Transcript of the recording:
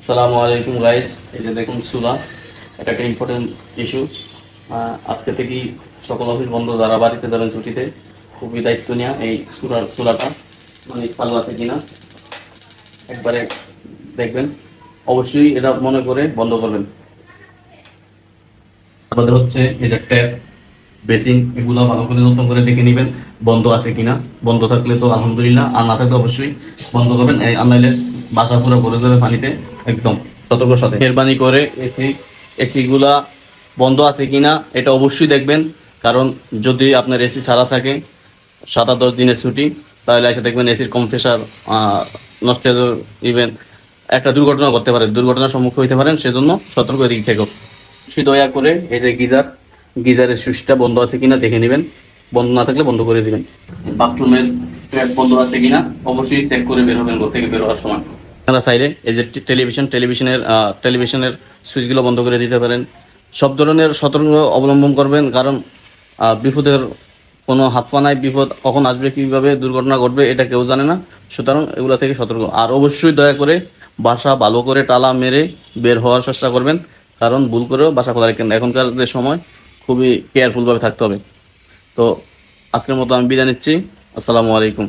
আসসালামু আলাইকুম গাইস যে দেখুন চুলা এটা একটা ইম্পর্টেন্ট ইস্যু আজকে থেকেই সকল অফিস বন্ধ, যারা বাড়িতে যাবেন ছুটিতে, খুবই দায়িত্ব নেওয়া এই চুলার চুলাটা মানে পাল্লাতে কিনা। একবারে দেখবেন, অবশ্যই এটা মনে করে বন্ধ করবেন। আমাদের হচ্ছে এটা ট্যাপ বেসিং এগুলো ভালো করে যত্ন করে দেখে নেবেন, বন্ধ আছে কিনা। বন্ধ থাকলে তো আলহামদুলিল্লাহ আর না থাকলে অবশ্যই বন্ধ করবেন। এই আনাইলে বাসা পুরো ভরে যাবে পানিতে, একদম সতর্ক সাথে। মেহরবানি করে এসি, এসিগুলা বন্ধ আছে কিনা, এটা অবশ্যই দেখবেন। কারণ যদি আপনার এসি ছাড়া থাকে, সাত আট দশ দিনের ছুটি, তাহলে এসে দেখবেন এসির কম্প্রেসার নষ্ট ইভেন একটা দুর্ঘটনা করতে পারে, দুর্ঘটনার সম্মুখীন হইতে পারেন, সেজন্য সতর্ক দিক থেকে অবশ্যই দয়া করে, এই যে গিজার গিজারের সুইচটা বন্ধ আছে কিনা দেখে নেবেন। বন্ধ না থাকলে বন্ধ করে দিবেন। বাথরুমের ট্যাপ বন্ধ আছে কিনা অবশ্যই চেক করে বের হবেন ঘর থেকে বের হওয়ার সময়। আপনারা চাইলে এই যে টেলিভিশন, টেলিভিশনের টেলিভিশনের সুইচগুলো বন্ধ করে দিতে পারেন। সব ধরনের সতর্ক অবলম্বন করবেন কারণ বিপদের কোনো হাত পা নাই। বিপদ কখন আসবে, কীভাবে দুর্ঘটনা ঘটবে, এটা কেউ জানে না। সুতরাং এগুলো থেকে সতর্ক। আর অবশ্যই দয়া করে বাসা ভালো করে টালা মেরে বের হওয়ার চেষ্টা করবেন। কারণ ভুল করেও বাসা খোলা রাখেন। এখনকার যে সময় খুবই কেয়ারফুলভাবে থাকতে হবে। তো আজকের মতো আমি বিদায় নিচ্ছি। আসসালামু আলাইকুম।